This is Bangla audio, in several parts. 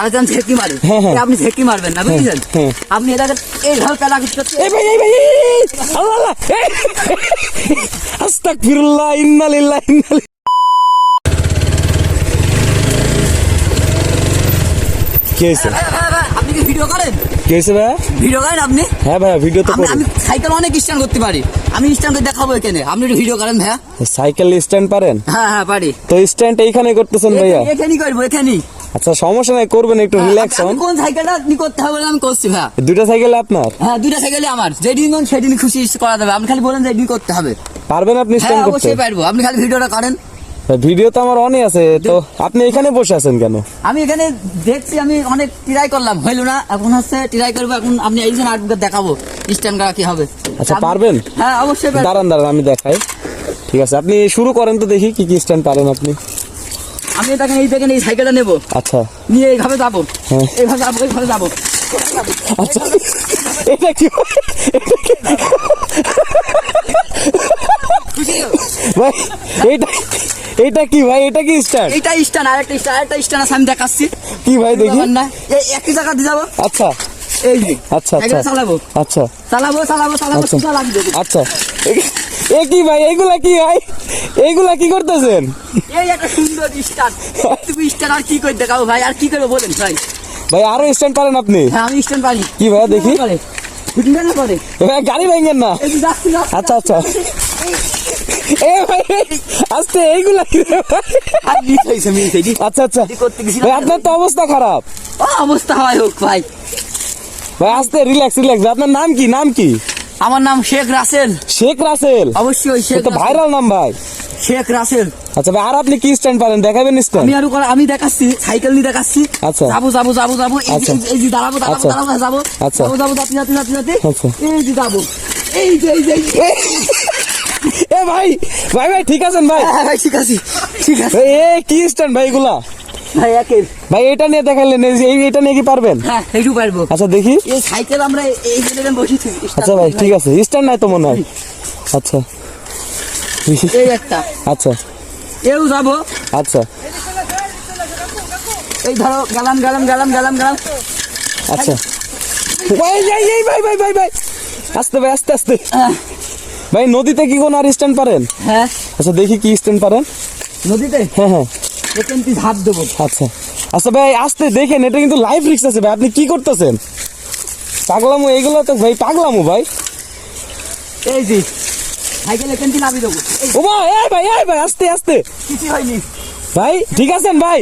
তারা যেন ঝেঁকি মারে হ্যাঁ, হ্যাঁ। আপনি ঝেঁকি মারবেন না বুঝলেন? হ্যাঁ। আপনি এটাকে এইভাবে পেলা করতে ভাই ভাই। আস্তাগফিরুল্লাহ ইন্না লিল্লাহি ইন্না কি হয়েছে আপনি কি ভিডিও করেন? কি হয়েছে ভাই ভিডিও করেন আপনি? হ্যাঁ ভাইয়া ভিডিও তো করি। আমি সাইকেল অনেক স্ট্যান্ড করতে পারি। আমি স্ট্যান্ড দেখাবো এখানে। আপনি একটু ভিডিও করেন ভাইয়া। সাইকেল স্ট্যান্ড পারেন? হ্যাঁ হ্যাঁ পারি। তো স্ট্যান্ড এইখানে করতেছেন ভাইয়া? এখানেই করব এখানেই। আচ্ছা সমস্যা নাই করবেন একটু রিল্যাক্স হন। কোন সাইকেলটা আপনি করতে হবে আমি করছি ভাইয়া। দুইটা সাইকেল আপনার? হ্যাঁ দুইটা সাইকেলই আমার। যেদিন মন সেদিন খুশি করা যাবে। আপনি খালি বলেন যে এদিন করতে হবে। পারবেন আপনি হ্যাঁ স্ট্যান্ড করতে? অবশ্যই পারব। আপনি খালি ভিডিওটা করেন। ভিডিও তো আমার অনই আছে তো আপনি এখানে বসে আছেন কেন? আমি এখানে দেখছি আমি অনেক ট্রাই করলাম। হইল না এখন হচ্ছে ট্রাই করব এখন আপনি এই জন্য আর্টবুকে দেখাবো স্ট্যান্ড করা কি হবে। আচ্ছা, পারবেন? হ্যাঁ অবশ্যই পারব। দাঁড়ান দাঁড়ান আমি দেখাই। ঠিক আছে আপনি শুরু করেন তো দেখি কি কি স্ট্যান্ড পারেন আপনি। আমি দেখেন এই দেখেন এই সাইকেলটা নেব। আচ্ছা। নিয়ে এইভাবে যাব। হ্যাঁ। এইভাবে যাব এইভাবে যাব। আচ্ছা। এটা কি? এটা? ভাই এটা এটা কি ভাই? এটা কি এইটা স্ট্যান্ড আরেকটা স্ট্যান্ড আরেকটা স্ট্যান্ড আছে আমি দেখাচ্ছি। কি ভাই দেখি। না। এই একই জায়গা দিয়ে যাব। আচ্ছা। এই আচ্ছা আচ্ছা। চালাবো। আচ্ছা। চালাবো চালাবো চালাবো আচ্ছা। এ- কি ভাই এইগুলা কি ভাই? এইগুলা কি করতেছেন? এই একটা সুন্দর তুমি স্ট্যান্ড আর কি করে দেখাবো ভাই? আর কি করব বলেন ভাই? ভাই আরও স্ট্যান্ড পারেন আপনি। হ্যাঁ আমি স্ট্যান্ড পারি। কি ভাইয়া দেখি? ভাই গাড়ি ভেঙেন না। আচ্ছা আচ্ছা। এ ভাই আস্তে এইগুলা কি ভাই? আচ্ছা আচ্ছা? ভাই আপনার তো অবস্থা খারাপ। অবস্থা হয় হোক ভাই। ভাই আস্তে রিল্যাক্স রিল্যাক্স আপনার নাম কি? নাম কি? আমার নাম শেখ রাসেল। শেখ রাসেল? অবশ্যই শেখ তো ভাইরাল নাম ভাই। শেখ রাসেল। আচ্ছা ভাই আর আপনি কি স্ট্যান্ড পারেন? দেখাবেন স্ট্যান্ড আমি আরও আমি দেখাচ্ছি সাইকেল নিয়ে দেখাচ্ছি। আচ্ছা। যাব যাব যাব যাব। এই যে- আচ্ছা। দাঁড়াবো দাঁড়াবো আচ্ছা। দাঁড়াবো যাব। আচ্ছা। যাব যাব যাতে যাতে যাতে যাতে আচ্ছা। এই যে যাব। এই যে এই যে এ ভাই ভাই ভাই ঠিক আছেন ভাই? হ্যাঁ ভাই ঠিক আছে ঠিক আছে। এ, কি স্ট্যান্ড ভাই এগুলা? ভাই ভাই এটা নিয়ে দেখাইলেন এই এটা নিয়ে কি পারবেন? হ্যাঁ এইটু পারব। আচ্ছা দেখি। এই সাইকেল আমরা এই জেনে বসেছি আচ্ছা ভাই ঠিক আছে স্ট্যান্ড নাই তো মনে হয়। আচ্ছা। এই একটা। আচ্ছা। এও যাব। আচ্ছা। এই ধরো গেলাম গেলাম গেলাম গেলাম গেলাম। আচ্ছা। ভাই এই, ভাই ভাই ভাই ভাই। আস্তে ভাই আস্তে আস্তে। আহ, ভাই নদীতে কি কোন আর স্ট্যান্ড পারেন? হ্যাঁ। আচ্ছা দেখি কি স্ট্যান্ড পারেন। নদীতে? হ্যাঁ হ্যাঁ। দেবো। আচ্ছা। আচ্ছা ভাই আস্তে দেখেন এটা কিন্তু রিক্স আছে ভাই। আপনি কি করতেছেন? পাগলামো এইগুলো তো ভাই পাগলামো ভাই। এই যে সাইকেল এখান থেকে নামিয়ে দেবো ও ভাই এই ভাই এই ভাই আস্তে আস্তে। কিছু হয়নি। ভাই ঠিক আছেন ভাই?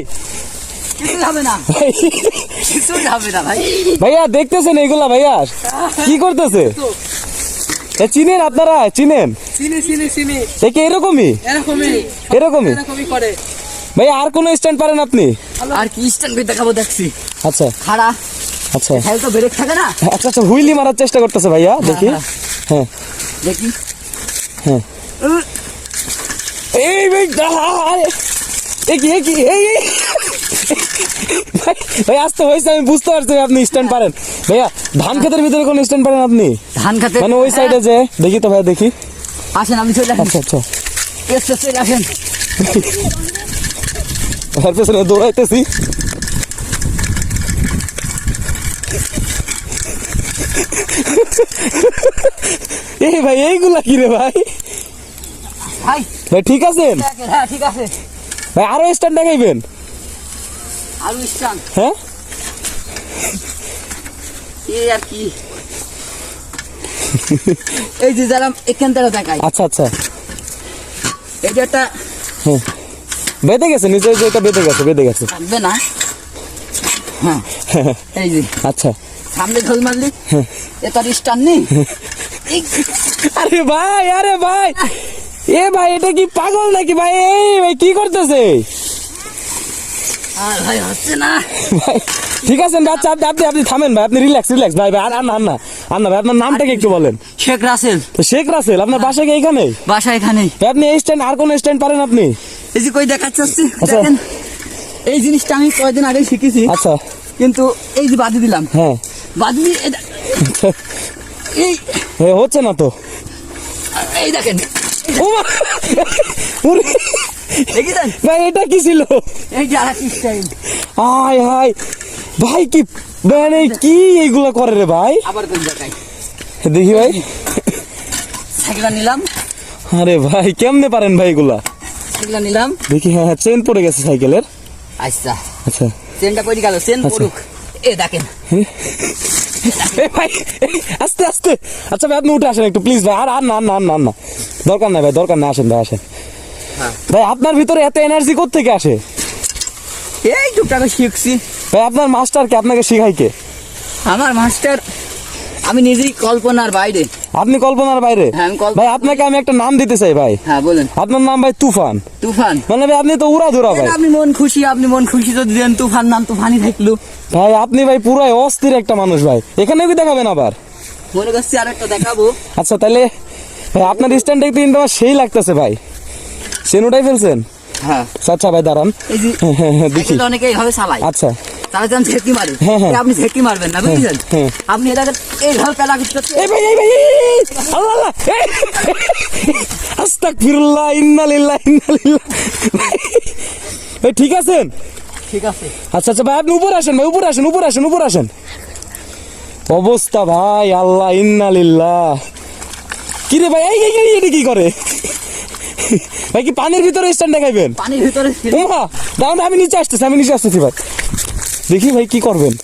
ভাইয়া দেখতেছেন এইগুলা ভাইয়া? কি করতেছে? চিনেন আপনারা? চিনেন? এরকমই। এরকমই? এরকমই করে। ভাই আর কোন স্ট্যান্ড পারেন আপনি? আর কি স্ট্যান্ড করে দেখাবো দেখছি। আচ্ছা। খাড়া। আচ্ছা। সাইকেল তো ব্রেক থাকে না? আচ্ছা আচ্ছা হুইলি মারার চেষ্টা করতেছে ভাইয়া দেখি। হ্যাঁ। হ্যাঁ। দেখি। হ্যাঁ। এই ভাই আরে, এ কি এই এই। ভাই ভাই আসতে হয়েছে আমি বুঝতে পারছি আপনি স্ট্যান্ড পারেন। ভাইয়া ধান ক্ষেতের ভিতরে কোন স্ট্যান্ড পারেন আপনি? ধান খাতে মানে ওই সাইডে যে দেখি তো ভাই দেখি। আসেন আমি চলে আসেন আচ্ছা আচ্ছা। এসে চলে আসেন। এর পেছনে দৌড়াইতেছি। এই ভাই এইগুলা কি রে ভাই? ভাই। ভাই ঠিক আছেন? হ্যাঁ ঠিক আছে ভাই আরও স্ট্যান্ড দেখাইবেন? আরও স্ট্যান্ড? হ্যাঁ? এই আর কি? এই যে যারা এখান থেকে দেখাই আচ্ছা আচ্ছা। এই যে একটা হ্যাঁ। বেঁধে গেছে নিচে যে এটা বেঁধে গেছে বেঁধে গেছে। না। হ্যাঁ। এই যে। আচ্ছা। সামনে ঢোল মারলি? এ তার স্ট্যান্ড নেই? আরে ভাই আরে ভাই। এ ভাই এটা কি পাগল নাকি ভাই? এই ভাই কি করতেছে? আর ভাই হচ্ছে না। ভাই ঠিক আছে আচ্ছা আপনি আপনি আপনি থামেন ভাই আপনি রিল্যাক্স রিল্যাক্স ভাই ভাই আর আর না আর না আর ভাই আপনার নামটা কি একটু বলেন। শেখ রাসেল। তো শেখ রাসেল আপনার বাসা কি এখানে? বাসা এখানেই। ভাই, আপনি এই স্ট্যান্ড আর কোন স্ট্যান্ড পারেন আপনি? এই যে কই দেখাচ্ছে আচ্ছা। দেখেন। এই জিনিসটা আমি কয়েকদিন আগে শিখেছি। আচ্ছা। কিন্তু এই যে বাদি দিলাম। হ্যাঁ। বাদি। এই এ, হচ্ছে না তো। এই দেখেন। ভাই এটা কি ছিল? Hi hi. ভাই কি মানে কি এইগুলা করে রে ভাই? আবার দেখি ভাই। নিলাম। আরে ভাই কেমনে পারেন ভাই এগুলা? সাইকেলটা নিলাম। দেখি হ্যাঁ হ্যাঁ চেন পড়ে গেছে সাইকেলের আচ্ছা। আচ্ছা। চেনটা পড়ে গেল চেন আচ্ছা। পড়ুক। এ দেখেন। ভাই আস্তে আস্তে। আচ্ছা ভাই আপনি উঠে আসেন একটু প্লিজ ভাই। আর আর না না না না। দরকার নাই ভাই দরকার না আসেন ভাই আসেন। হ্যাঁ। ভাই আপনার ভিতরে এত এনার্জি থেকে আসে? এই টুকটাক শিখছি। ভাই আপনার মাস্টার কে আপনাকে শিখাই কে? আমার মাস্টার আমি নিজেই কল্পনার বাইরে। আপনি কল্পনার বাইরে। হ্যাঁ, ভাই আপনাকে আমি একটা নাম দিতে চাই ভাই। হ্যাঁ বলেন। আপনার নাম ভাই তুফান। তুফান। মানে ভাই আপনি তো উড়া ধরা ভাই। আপনি মন খুশি? আপনি মন খুশি যদি দেন তুফান নাম তুফানই থাকল। ভাই আপনি ভাই পুরাই অস্থির একটা মানুষ ভাই। এখানে কি দেখাবেন আবার? মনে করছি আর একটা দেখাবো। আচ্ছা তাহলে ভাই আপনার স্ট্যান্ড দেখতে কিন্তু আমার সেই লাগতেছে ভাই। সেন উঠাই ফেলছেন? হ্যাঁ। আচ্ছা ভাই দাঁড়ান। এই যে হ্যাঁ, দেখি। সাইকেলটা অনেকে এইভাবে চালায়। আচ্ছা। যখন ঝেঁকি মারে হ্যাঁ, হ্যাঁ। আপনি ঝেঁকি মারবেন না বুঝলেন? হ্যাঁ। আপনি এটাকে এইভাবে পেলা করতে ভাই ঠিক আছেন? ঠিক আছে। আচ্ছা আচ্ছা ভাই আপনি উপরে আসেন ভাই উপরে আসেন উপরে আসেন উপরে আসেন। অবস্থা ভাই আল্লাহ ইন্না লিল্লাহ কি রে ভাই এই এই, এই এটা কি করে? ভাই কি পানির ভিতরে স্ট্যান্ড দেখাইবেন? পানির ভিতরে আমি নিচে আসতেছি আমি নিচে আসতেছি ভাই। দেখি ভাই কি করবেন?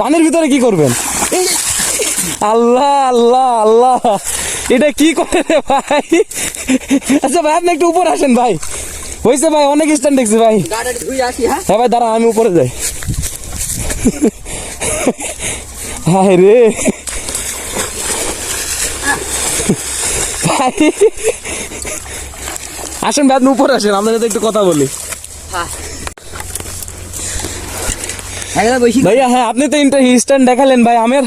পানির ভিতরে কি করবেন? আল্লাহ আল্লাহ আল্লাহ। এটা কি করে রে ভাই? আচ্ছা ভাই আপনি একটু উপরে আসেন ভাই। হয়েছে ভাই অনেক স্ট্যান্ড দেখছি ভাই। হ্যাঁ? হ্যাঁ ভাই দাঁড়া আমি উপরে যাই। হায় রে। ভাই। আসেন ভাই আপনি উপরে আসেন আপনার সাথে একটু কথা বলি। ভাইয়া হ্যাঁ আপনি তো ইন্টার স্ট্যান্ড দেখালেন ভাই আমার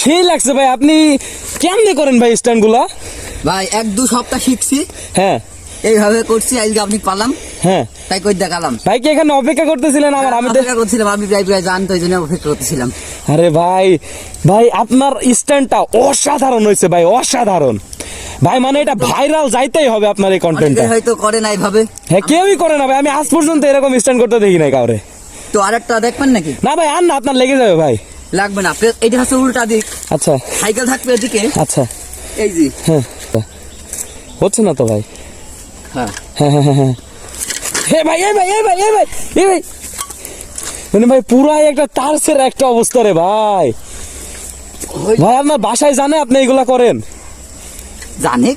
সেই লাগছে ভাই আপনি কেমনে করেন ভাই স্ট্যান্ডগুলা ভাই এক দু সপ্তাহ শিখছি। হ্যাঁ। এইভাবে করছি আজকে আপনি পালাম হ্যাঁ। তাই কই দেখালাম। ভাই কি এখানে অপেক্ষা করতেছিলেন আমার আমি অপেক্ষা করছিলাম আপনি প্রায় প্রায় জানতো এই জন্য অপেক্ষা করতেছিলাম। আরে ভাই ভাই আপনার স্ট্যান্ডটা অসাধারণ হয়েছে ভাই অসাধারণ। ভাই মানে এটা ভাইরাল যাইতেই হবে আপনার এই কন্টেন্টটা হয়তো করে না এইভাবে হ্যাঁ কেউই করে না ভাই আমি আজ পর্যন্ত এরকম স্ট্যান্ড করতে দেখি নাই কাউরে। তো আরেকটা দেখবেন নাকি? না ভাই আর না আপনার লেগে যাবে ভাই। লাগবে না। এটা হচ্ছে উল্টা দিক। আচ্ছা। সাইকেল থাকবে এদিকে। আচ্ছা। এই যে। হ্যাঁ। হচ্ছে না তো ভাই। হ্যাঁ। হ্যাঁ হ্যাঁ হ্যাঁ, হ্যাঁ। হে ভাই এই ভাই এই ভাই এই ভাই এই ভাই। মানে ভাই পুরাই একটা তারসের একটা অবস্থা রে ভাই। ভাই আপনার বাসায় জানে আপনি এগুলা করেন। জানে?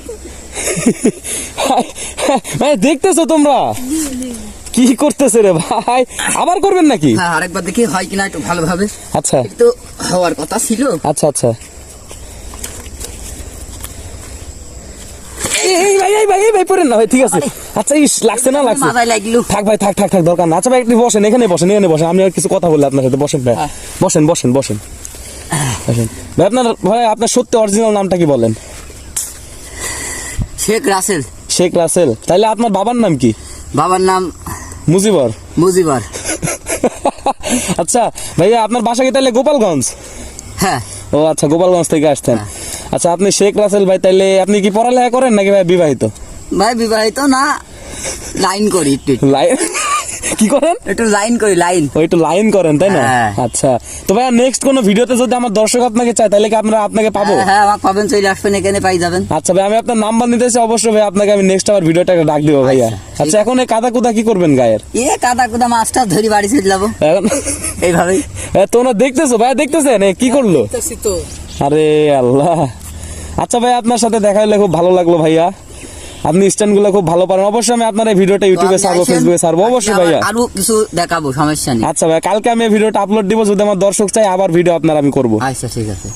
ভাই, দেখতেছো তোমরা? কি করতেছে রে ভাই? আবার করবেন নাকি? হ্যাঁ আরেকবার দেখি হয় কিনা একটু ভালোভাবে। আচ্ছা। একটু হওয়ার কথা ছিল। আচ্ছা আচ্ছা। এই এই ভাই এই ভাই এই ভাই পড়েন না ভাই ঠিক আছে। আচ্ছা ইস লাগছে না লাগছে। মাথায় লাগল। থাক ভাই থাক থাক থাক দরকার না। আচ্ছা ভাই একটু বসেন এখানে বসেন এখানে বসেন। আমি আর কিছু কথা বললে আপনার সাথে। বসেন ভাই। হ্যাঁ। বসেন বসেন বসেন। বসেন। ভাই আপনার ভাই আপনার সত্যি অরিজিনাল নামটা কি বলেন? শেখ রাসেল। শেখ রাসেল। তাইলে আপনার বাবার নাম কি? বাবার নাম মুজিবর। মুজিবর। আচ্ছা ভাইয়া আপনার বাসা কি তাহলে গোপালগঞ্জ? হ্যাঁ। ও আচ্ছা গোপালগঞ্জ থেকে আসতেন হ্যাঁ। আচ্ছা আপনি শেখ রাসেল ভাই তাহলে আপনি কি পড়ালেখা করেন নাকি ভাই বিবাহিত? ভাই বিবাহিত না লাইন করি। লাইন কি করেন? একটু লাইন করি লাইন। ওই একটু লাইন করেন তাই না? হ্যাঁ। আচ্ছা। তো ভাইয়া নেক্সট কোন ভিডিওতে যদি আমার দর্শক আপনাকে চায় তাহলে কি আপনারা আপনাকে পাবো? হ্যাঁ হ্যাঁ আমার পাবেন চলে আসবেন এখানে পাই যাবেন। আচ্ছা ভাই আমি আপনার নাম্বার নিতেছি অবশ্যই ভাই আপনাকে আমি নেক্সট আবার ভিডিওটা একটা ডাক দিব ভাইয়া। আচ্ছা, আচ্ছা এখন এই কাদা কুদা কি করবেন গায়ের? এ কাদা কুদা মাছটা ধরি বাড়ি চলে যাব। এখন এইভাবেই। এ, তোমরা দেখতেছো? ভাইয়া দেখতেছেন? এ, কি করল? তো। আরে আল্লাহ। আচ্ছা ভাই আপনার সাথে দেখা হলে খুব ভালো লাগল ভাইয়া। আপনি স্ট্যান্ডগুলো খুব ভালো পারেন। অবশ্যই আমি আপনার এই ভিডিওটা ইউটিউবে ছাড়বো ফেসবুকে ছাড়বো। অবশ্যই ভাইয়া। আরও কিছু দেখাবো সমস্যা নেই। আচ্ছা ভাই কালকে আমি ভিডিওটা আপলোড দিব যদি আমার দর্শক চাই আবার ভিডিও আপনার আমি করব। আচ্ছা ঠিক আছে।